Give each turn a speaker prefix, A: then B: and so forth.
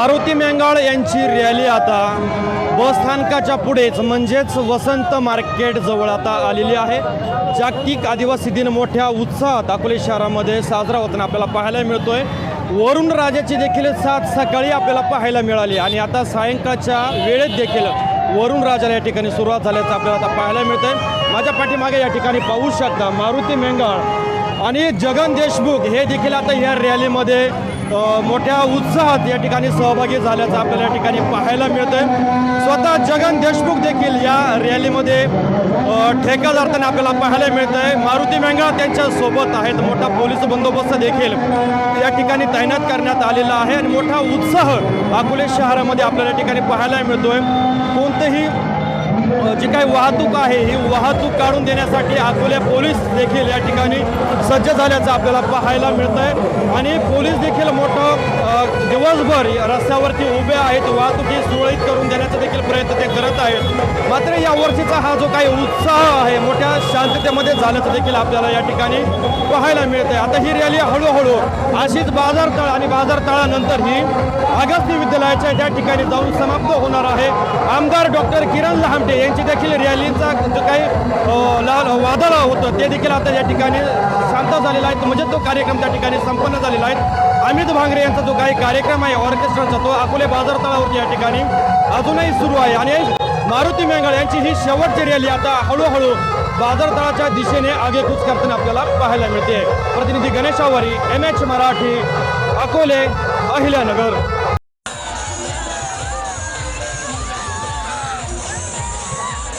A: मारुती मेंगाळ यांची रॅली आता. बसस्थानकाच्या पुढेच म्हणजेच वसंत मार्केट जवळ आता आलेली आहे. जागतिक आदिवासी दिन मोठ्या उत्साहात अकोले शहरामध्ये साजरा होताना आपल्याला पाहायला मिळतोय. वरुण राजाची देखील साथ सकाळी आपल्याला पाहायला मिळाली आणि आता सायंकाळच्या वेळेत देखील वरुण राजाला या ठिकाणी सुरुवात झाल्याचं आपल्याला आता पाहायला मिळतंय. माझ्या पाठीमागे या ठिकाणी पाहू शकता मारुती मेंगाळ आणि जगन देशमुख हे देखील आता या रॅलीमध्ये मोठ्या उत्साहात या ठिकाणी सहभागी झाल्याचं आपल्याला या ठिकाणी पाहायला मिळतंय. स्वतः जगन देशमुख देखील या रॅलीमध्ये ठेका धरताना आपल्याला पाहायला मिळतं आहे मारुती मेंगळा त्यांच्यासोबत आहेत. मोठा पोलीस बंदोबस्त देखील या ठिकाणी तैनात करण्यात आलेला आहे. आणि मोठा उत्साह अकोले शहरामध्ये आपल्याला या ठिकाणी पाहायला मिळतोय. कोणतंही जी काही वाहतूक आहे ही वाहतूक काढून देण्यासाठी अकोले पोलीस देखील या ठिकाणी सज्ज झाल्याचं आपल्याला पाहायला मिळत आहे आणि पोलीस देखील मोठं दिवसभर या रस्त्यावरती उभे आहेत वाहतुकी सुरळीत करून देण्याचा देखील प्रयत्न ते करत आहेत. मात्र या वर्षीचा हा जो काही उत्साह आहे मोठ्या शांततेमध्ये झाल्याचं देखील आपल्याला या ठिकाणी पाहायला मिळत आहे आता ही रॅली हळूहळू अशीच बाजारतळ आणि बाजारतळानंतर ही अगस्ती विद्यालयाच्या त्या ठिकाणी जाऊन समाप्त होणार आहे. आमदार डॉक्टर किरण लहामटे यांची देखील रॅलीचा जो काही लाल वादळ होतं ते देखील आता या ठिकाणी शांत झालेला आहे. म्हणजे तो कार्यक्रम त्या ठिकाणी संपन्न झालेला आहे. अमित भांगरे यांचा जो काही कार्यक्रम आहे ऑर्केस्ट्राचा तो अकोले बाजारतळावरती या ठिकाणी अजूनही सुरू आहे. आणि मारुती मेंगळ यांची ही शेवटची रॅली आता हळूहळू बाजारतळाच्या दिशेने आगेकूच करताना आपल्याला पाहायला मिळते. प्रतिनिधी गणेश आवारी एम एच मराठी अकोले अहिल्यानगर.